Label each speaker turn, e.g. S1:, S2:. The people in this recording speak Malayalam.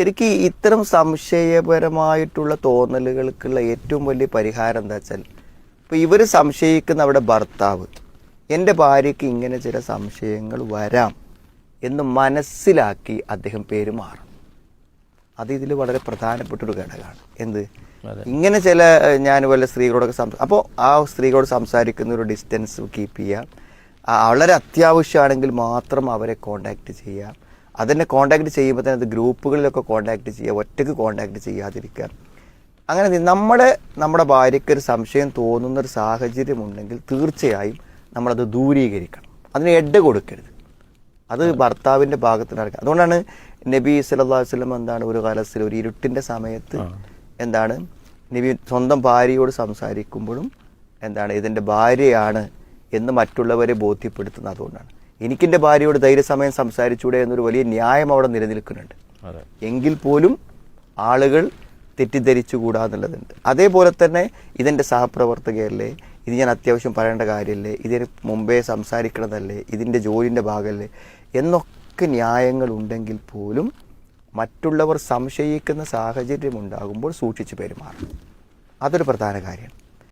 S1: ശരിക്കും ഇത്തരം സംശയപരമായിട്ടുള്ള തോന്നലുകൾക്കുള്ള ഏറ്റവും വലിയ പരിഹാരം എന്താ വെച്ചാൽ ഇപ്പോൾ ഇവർ സംശയിക്കുന്ന അവിടെ ഭർത്താവ് എന്റെ ഭാര്യയ്ക്ക് ഇങ്ങനെ ചില സംശയങ്ങൾ വരാം എന്ന് മനസ്സിലാക്കി അദ്ദേഹം പെരുമാറും അത് ഇതിൽ വളരെ പ്രധാനപ്പെട്ട ഒരു ഘടകമാണ്. എന്ത്? ഇങ്ങനെ ചില ഞാൻ വല്ല സ്ത്രീകളോടൊക്കെ സംസാ അപ്പോൾ ആ സ്ത്രീകളോട് സംസാരിക്കുന്ന ഒരു ഡിസ്റ്റൻസ് കീപ്പ് ചെയ്യുക വളരെ അത്യാവശ്യമാണെങ്കിൽ മാത്രം അവരെ കോണ്ടാക്ട് ചെയ്യാം. അതിനെ കോണ്ടാക്ട് ചെയ്യുമ്പോൾ തന്നെ അത് ഗ്രൂപ്പുകളിലൊക്കെ കോണ്ടാക്ട് ചെയ്യുക ഒറ്റയ്ക്ക് കോണ്ടാക്ട് ചെയ്യാതിരിക്കുക. അങ്ങനെ നമ്മുടെ നമ്മുടെ ഭാര്യയ്ക്ക് ഒരു സംശയം തോന്നുന്ന ഒരു സാഹചര്യം ഉണ്ടെങ്കിൽ തീർച്ചയായും നമ്മളത് ദൂരീകരിക്കണം. അതിന് എഡ് കൊടുക്കരുത്. അത് ഭർത്താവിന്റെ ഭാഗത്ത് നടക്കുക. അതുകൊണ്ടാണ് നബി സല്ലല്ലാഹു വസല്ലം എന്താണ് ഒരു കാലത്തിൽ ഒരു ഇരുട്ടിന്റെ സമയത്ത് എന്താണ് നബി സ്വന്തം ഭാര്യയോട് സംസാരിക്കുമ്പോഴും എന്താണ് ഇതിന്റെ ഭാര്യയാണ് എന്ന് മറ്റുള്ളവരെ ബോധ്യപ്പെടുത്തുന്നത് അതുകൊണ്ടാണ്. എനിക്കെന്റെ ഭാര്യയോട് ധൈര്യസമയം സംസാരിച്ചൂടെ എന്നൊരു വലിയ ന്യായം അവിടെ നിലനിൽക്കുന്നുണ്ട്. എങ്കിൽ പോലും ആളുകൾ തെറ്റിദ്ധരിച്ചുകൂടാ എന്നുള്ളതുണ്ട്. അതേപോലെ തന്നെ ഇതെന്റെ സഹപ്രവർത്തകയല്ലേ ഇത് ഞാൻ അത്യാവശ്യം പറയേണ്ട കാര്യമല്ലേ ഇതിന് മുമ്പേ സംസാരിക്കണതല്ലേ ഇതിന്റെ ജോലിന്റെ ഭാഗമല്ലേ എന്നൊക്കെ ന്യായങ്ങൾ ഉണ്ടെങ്കിൽ പോലും മറ്റുള്ളവർ സംശയിക്കുന്ന സാഹചര്യം ഉണ്ടാകുമ്പോൾ സൂക്ഷിച്ച് പെരുമാറണം. അതൊരു പ്രധാന കാര്യമാണ്